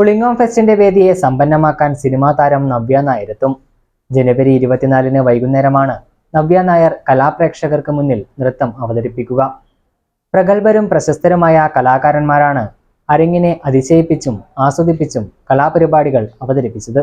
Pulingome ഫെസ്റ്റിന്റെ വേദിയെ സമ്പന്നമാക്കാൻ cinema താരം നവ്യ നായരെത്തും. ജനുവരി ഇരുപത്തിനാലിന് വൈകുന്നേരമാണ് നവ്യ നായർ കലാപ്രേക്ഷകർക്ക് മുന്നിൽ നൃത്തം അവതരിപ്പിക്കുക. പ്രഗത്ഭരും പ്രശസ്തരുമായ കലാകാരന്മാരാണ് അരങ്ങിനെ അതിശയിപ്പിച്ചും ആസ്വദിപ്പിച്ചും കലാപരിപാടികൾ അവതരിപ്പിച്ചത്.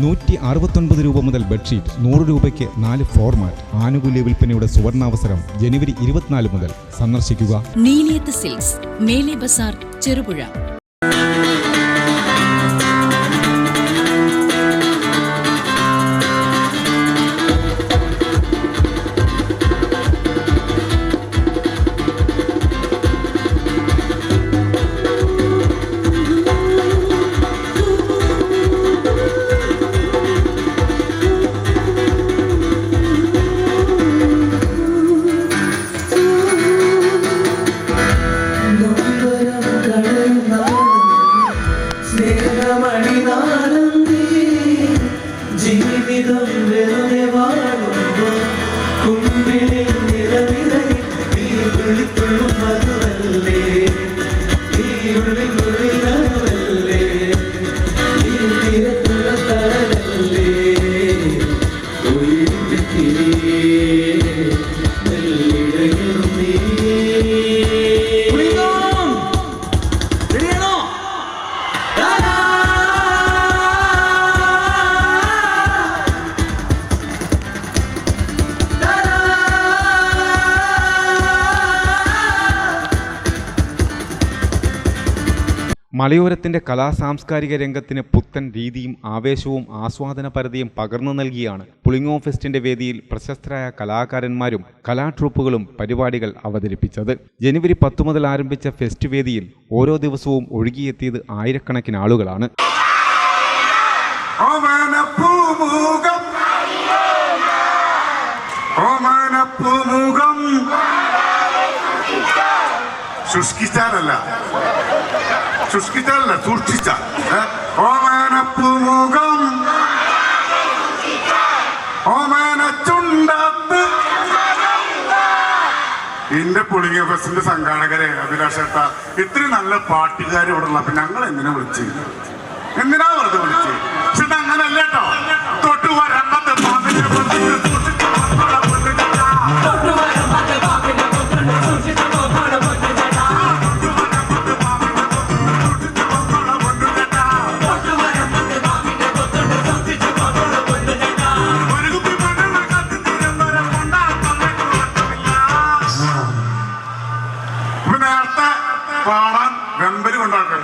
നൂറ്റി അറുപത്തൊൻപത് രൂപ മുതൽ ബെഡ്ഷീറ്റ് നൂറ് രൂപയ്ക്ക് നാല് ഫോർമാറ്റ് ആനുകൂല്യ വിൽപ്പനയുടെ സുവർണാവസരം ജനുവരി ഇരുപത്തിനാല് മുതൽ സന്ദർശിക്കുക. നീലിയത്ത് സിൽക്സ് മേലെ ബസാർ ചെറുപുഴ. ജീവിതം വെറുതെ വാഴുമ്പോൾ കുമ്പിളിൽ നിറവിറങ്ങി നീ വിളിക്കൊള്ളും മലയോരത്തിന്റെ കലാ സാംസ്കാരിക രംഗത്തിന് പുത്തൻ രീതിയും ആവേശവും ആസ്വാദനപരതയും പകർന്നു നൽകിയാണ് പുളിങ്ങോ ഫെസ്റ്റിന്റെ വേദിയിൽ പ്രശസ്തരായ കലാകാരന്മാരും കലാട്രൂപ്പുകളും പരിപാടികൾ അവതരിപ്പിച്ചത്. ജനുവരി പത്ത് മുതൽ ആരംഭിച്ച ഫെസ്റ്റ് വേദിയിൽ ഓരോ ദിവസവും ഒഴുകിയെത്തിയത് ആയിരക്കണക്കിന് ആളുകളാണ്. ശുഷ്കിച്ചാലല്ല. ശുഷ്കിച്ചാലല്ല സൂക്ഷിച്ച. ഓമനപ്പൂമുഖം. ഓമനച്ചുണ്ടത്ത് എന്റെ പുളിങ്ങ ബസിന്റെ സംഘാടകരെ അഭിലാഷേട്ട ഇത്രയും നല്ല പാട്ടുകാർ ഇവിടെ ഉള്ള അപ്പൊ ഞങ്ങൾ എന്തിനാ വിളിച്ചു എന്തിനാ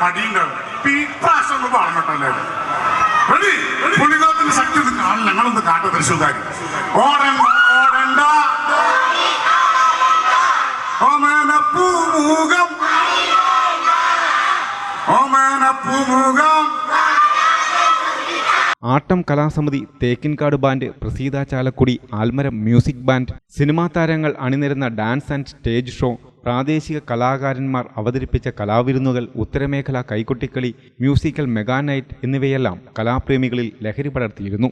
മടിയുണ്ടാവും ഇപ്പൊ ഈ ഒന്ന് പാടണട്ടല്ലേ റെഡി പുള്ളിക്കാത്തിന്റെ ശക്തി ഒന്ന് കാണില്ല ഞങ്ങളൊന്ന് കാട്ട തൃശ്ശൂർക്കാരി. ഓടണ്ട ഓടണ്ട. ഓമേന ആട്ടം കലാസമിതി Thekkinkadu band Praseetha Chalakudy Aalmaram music band cinema താരങ്ങൾ അണിനിരുന്ന ഡാൻസ് ആൻഡ് സ്റ്റേജ് ഷോ പ്രാദേശിക കലാകാരന്മാർ അവതരിപ്പിച്ച കലാവിരുന്നുകൾ ഉത്തരമേഖല കൈകൊട്ടിക്കളി മ്യൂസിക്കൽ മെഗാനൈറ്റ് എന്നിവയെല്ലാം കലാപ്രേമികളിൽ ലഹരി പടർത്തിയിരുന്നു.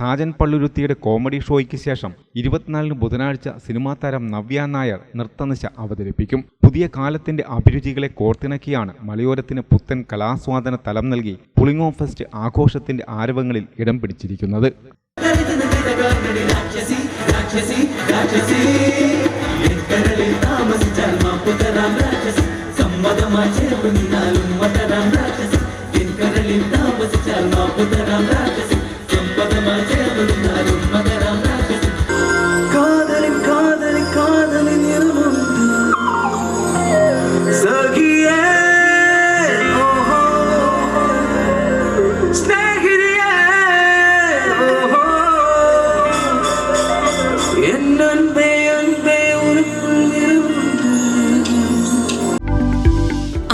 സാജൻ പള്ളുരുത്തിയുടെ കോമഡി ഷോയ്ക്ക് ശേഷം ഇരുപത്തിനാലിന് ബുധനാഴ്ച സിനിമാ താരം നവ്യ നായർ നൃത്തനിശ അവതരിപ്പിക്കും. പുതിയ കാലത്തിന്റെ അഭിരുചികളെ കോർത്തിണക്കിയാണ് മലയോരത്തിന് പുത്തൻ കലാസ്വാദന തലം നൽകി പുളിങ്ങോ ഫെസ്റ്റ് ആഘോഷത്തിന്റെ ആരവങ്ങളിൽ ഇടം പിടിച്ചിരിക്കുന്നത്. രാക്ഷസി രാക്ഷസി കടലിൽ താമസിച്ചാൽ മാപ്പുതരാം